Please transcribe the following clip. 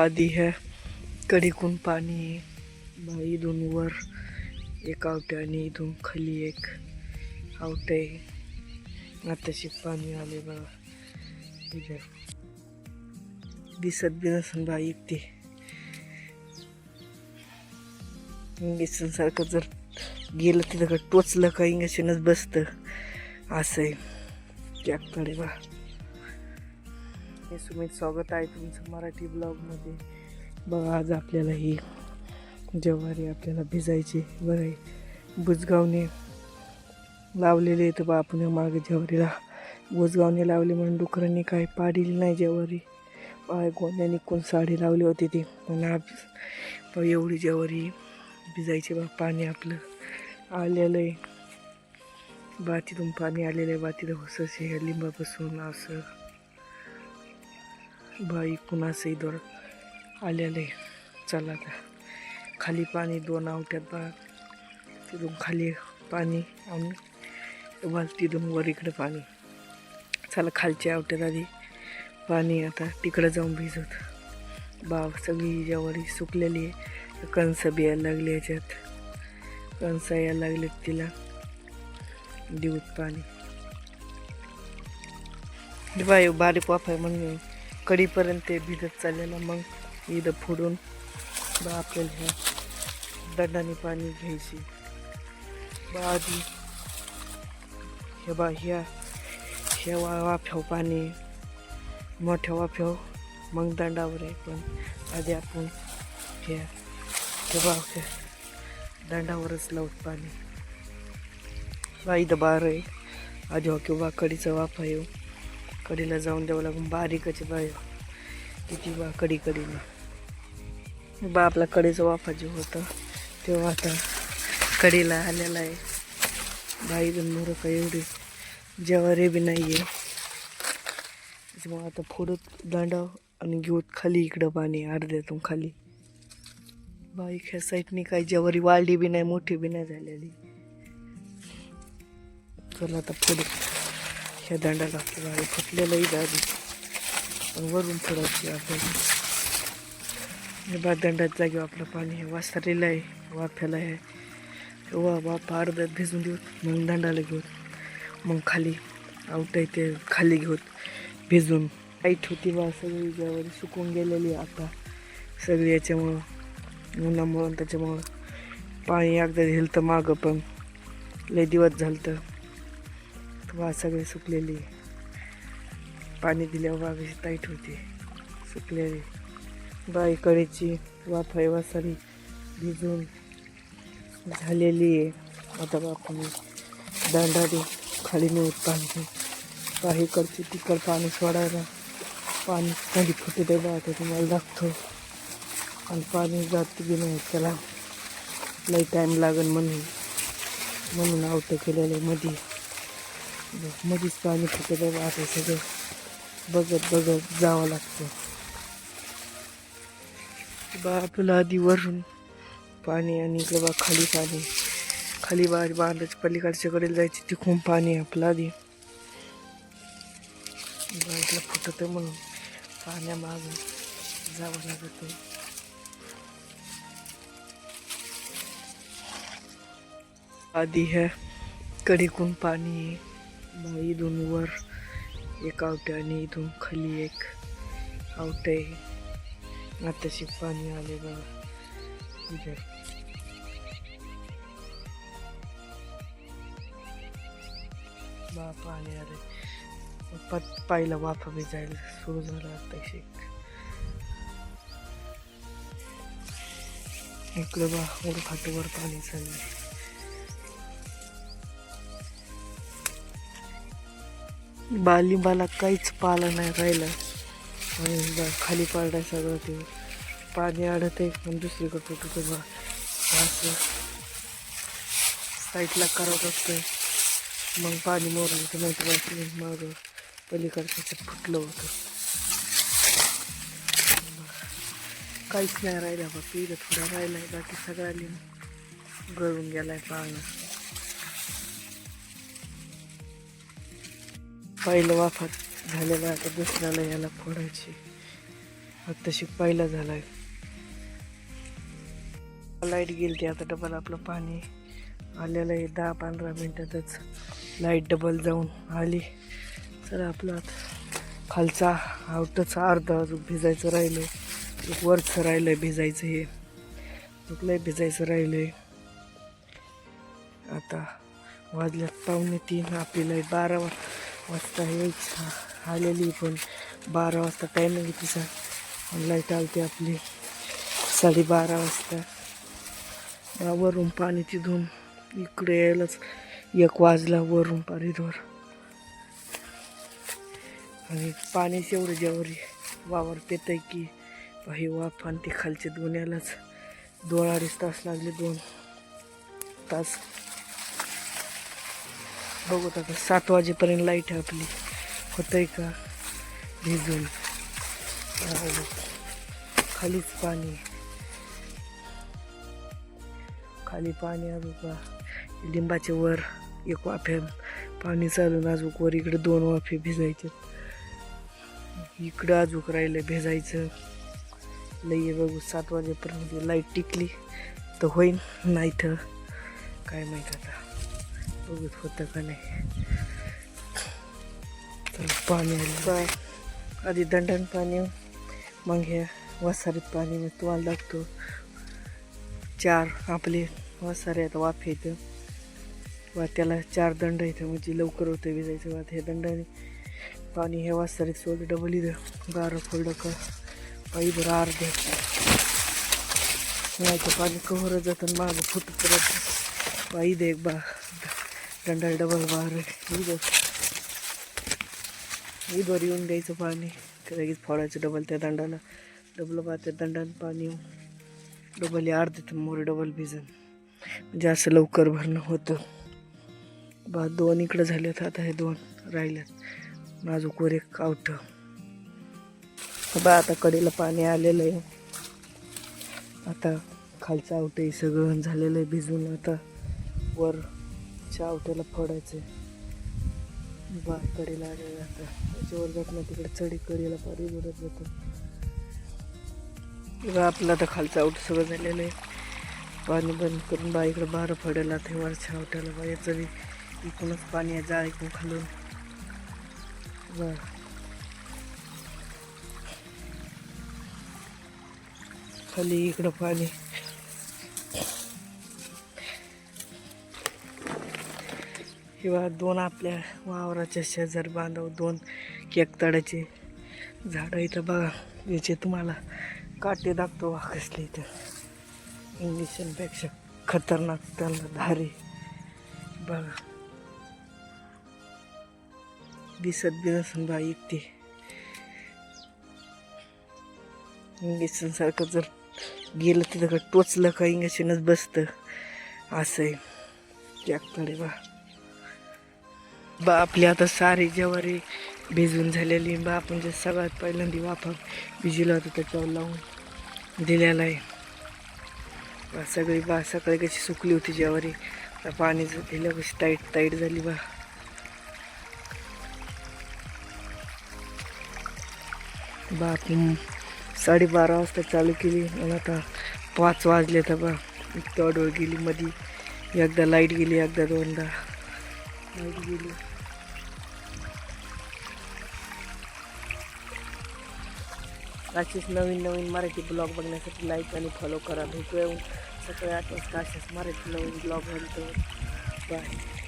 आधी ह्या कडीकून पाणी आहे. बा इथून वर एक आवटे आणि इथून खाली एक आवटे. आहे आताशी पाणी आले बघा दिसत बी नसून बाई इथे इंजेक्शन सारखं जर गेलं तिथं का टोचलं का इंगेशनच बसतं. असं आहे. त्याकडे बा हे सुमित स्वागत आहे तुमचं मराठी ब्लॉगमध्ये. बघा आज आपल्याला ही ज्वारी आपल्याला भिजायची बरं आहे. बुजगावने लावलेले आहेत बा आपण मागे ज्वारीला बुजगावने लावले म्हणून डुकरांनी काय पाडली नाही ज्वारी. पाय गोंद्याने कोण साडी लावली होती ती. पण आज बा एवढी ज्वारी भिजायची बा पाणी आपलं आलेलं आहे. बातीतून पाणी आलेलं आहे. बातीला होसं लिंबापासून असं बाई पुन्हा सईदवर आलेलं चला आता. खाली पाणी दोन आवट्यात बा. तिथून खाली पाणी आणि वाल तिथून वर इकडे पाणी. चला खालच्या आवट्यात आधी पाणी आता तिकडं जाऊन भिजत बाग सगळी ज्यावरी सुकलेली आहे. कणस बियायला लागली याच्यात. कणस यायला लागलेत तिला. देऊत पाणी. बाय बारीक वाफाय म्हणून कडीपर्यंत ते भिजत चाललेलं मग इथं फोडून बा आपल्याला ह्या दंडाने पाणी घ्यायची. बा आधी हे बा ह्या हे वा वाफ्याव पाणी मोठ्या वाफ्याव मग दंडावर आहे. पण आधी आपण ह्या हे बा दंडावरच लावत पाणी. बा इथं बार आहे. आधी हो किंवा कडीचा वाफा येऊ कडीला जाऊन द्यावं लागून बारीकच बाय. किती बा कडी कडीला. बा आपला कडीचा वाफा जे होता. तेव्हा आता कडीला आलेला आहे. बाई मोर का एवढी जेवारे बी नाही आहे त्याच्यामुळे आता फोडत दांडाव आणि घेऊत खाली इकडं पाणी अर्ध्यातून खाली. बाईक ह्या साईडनी काही जेवारी वाढली बी नाही मोठी बी नाही झालेली. चला आता फोडत ह्या दांडाला आपल्याला फुटलेलं फुटलेलंही आधी पण वरून फोडायची आपल्याला हे बा दंडात जागेवर आपलं पाणी हे वासरलेलं आहे वाफ्याला आहे. वा वाफा अर्ध्यात भिजून देऊ मग दंडाला घेऊ मग खाली आवटा ते खाली घेऊ भिजून. लाइट होती बा सगळी ज्यावर सुकून गेलेली आहे आता. सगळी याच्यामुळं उन्हामुळं त्याच्यामुळं. पाणी एकदा दिलं तर मागं पण लय दिवस झालं तर वा सगळे सुकलेली. पाणी दिल्यावर वाघाची टाईट होते. सुकलेली. बाई कडेची वा फैवासारी भिजून झालेली आहे. आता आपण दांडा देऊ खाली नेऊत पाणी काही कडची तिकड पाणी सोडायला. पाणी खाली फुटू दे बा तुम्हाला दाखतो आणि पाणी जात बी नाही त्याला लई टाईम लागेल म्हणून. म्हणून आवटं केलेलं आहे मध्ये मध्येच पाणी फुटत आहे आता सगळं बघत बघत जावं लागतं. बा आपल्याला आधी वरून पाणी आणि इकडं बा खाली पाणी. खाली बा बांधाच्या पलीकडच्या कडेला जायची तिकून पाणी आपलं आधी. बाईकला फुटतं फुटत आहे म्हणून पाण्यामागून जावं लागत. आहे आधी ह्या कडीकून पाणी आहे इथून वर एक आवटे आणि इथून खाली एक आवटे. आताशी पाणी आले बघा. इथे. बा पाणी आले. पत पाहिलं वाफा बी जायला सुरू झाला आताशी. इकडे इकडं बा वर फाटवर पाणी चाललंय. बालिंबाला काहीच पाला नाही राहिलं. आणि बा- खाली पाडा सगळं ते पाणी अडत आहे पण दुसरीकडे कुठं बा असं साईडला करावं लागतंय मग पाणी मोरलं तर नाही तर मग पलीकडचं फुटलं होतं. काहीच नाही राहिलं बा पिढं थोडा राहिला आहे बाकी सगळ्या गळून गेला आहे पाणी पहिलं वाफात झालेलं आता दुसऱ्याला याला फोडायची. आत्ताशी पहिला झालाय. लाइट गेली ती आता डबल आपलं पाणी आलेलं आहे. दहा पंधरा मिनटातच लाइट डबल जाऊन आली. तर आपला आता खालचा आवटच अर्धा अजून भिजायचं राहिलं एक वरचं राहिलं भिजायचं हे. लय भिजायचं राहिलंय. आता वाजल्यात पावणे तीन. आपली लाइट बारा वाजता यायची आलेली पण बारा वाजता टायमिंग आहे तिचा. लाइट आलते आपली. साडेबारा वाजता. वरून पाणी तिथून इकडे यायलाच एक वाजला वरून पाणीवर आणि पाणी एवढं ज्यावर वावर पेत आहे की हे वाफ आणि ते खालचे दोन यालाच दोन अडीच तास लागले दोन तास. बघू आता सात वाजेपर्यंत लाइट आहे आपली. होतंय का? भिजून. खालीच पाणी. खाली पाणी अजून का लिंबाचे वर एक वाफे. पाणी चालून अजूक वर इकडे दोन वाफे भिजायचे. इकडं अजूक राहिलं भिजायचं. लई बघू सात वाजेपर्यंत लाइट टिकली तर होईन नाही तर काय माहीत आता. बघूत होतं का नाही. तर पाणी आलं. आधी दंडण पाणी मग हे वसारीत पाणी मग तुम्हाला लागतो. चार आपले वसारे आता वाफ येतं. वा त्याला चार दंड येतं म्हणजे लवकर होतं विजायचं. वा हे दंडाने पाणी हे वासारीत सोडलं डबल इथं. गारं फोडलं का? पायी बरं अर्धे. नाही तर पाणी कवर जातं मागं फुट करत बाई दे एक बा दंडाला डबल बार इथं इथवर येऊन द्यायचं पाणी. ते लगेच फोडायचं डबल त्या दंडाला. डबल बा त्या दंडानं पाणी येऊन डबल या अर्धे तर मोरे डबल भिजन. म्हणजे असं लवकर भरणं होतं. बा दोन इकडं झालेत आता हे दोन राहिल्यात. माझं कोरे एक आवठं बा आता कडेला पाणी आलेलं आहे. आता खालचं आवटं सगळं झालेलं आहे भिजून. आता वर आवट्याला फोडायचं आहे बा कडेला आलेलं आता. त्याच्यावर जात नाही तिकडे चढी कडेला पाणी बुडत जातं बा आपलं आता खालचं आवट सगळं झालेलं आहे. पाणी बंद करून बा इकडं बारं फडेला ते वरच्या आवट्याला बा याचं बी इकडूनच पाणी आहे जा इकडून खालून. बरं. खाली इकडं पाणी. किंवा दोन आपल्या वावराच्या शेजार बांधव दोन केकतळाचे झाडं इथं बघा याचे तुम्हाला काटे दाखतो वाकसले इथं. इंजेक्शनपेक्षा खतरनाक त्यांना धारे. बघा. दिसत बी नसून बा एकटी. इंजेक्शन सारखं जर गेलं तिथं का टोचलं का इंजेक्शनच बसतं. असं आहे त्याकडे बा. बा आपली आता सारी ज्वारी भिजून झालेली. बा आपण जे सगळ्यात पहिल्यांदा वापर भिजला होता त्याच्यावर लावून दिलेला आहे. बा सगळी बा सकाळी कशी सुकली होती ज्वारी. आता पाणी दिलं कशी टाईट टाईट झाली बा. बा आपण साडेबारा वाजता चालू केली आणि आता पाच वाजले तर बा इतक्या डोळ गेली मधी. एकदा लाइट गेली एकदा दोनदा लाइट गेली. असेच नवीन नवीन मराठी ब्लॉग बघण्यासाठी लाईक आणि फॉलो करा. भेटूया सकाळी आठ वाजता अशाच मराठी नवीन ब्लॉग म्हणतो बाय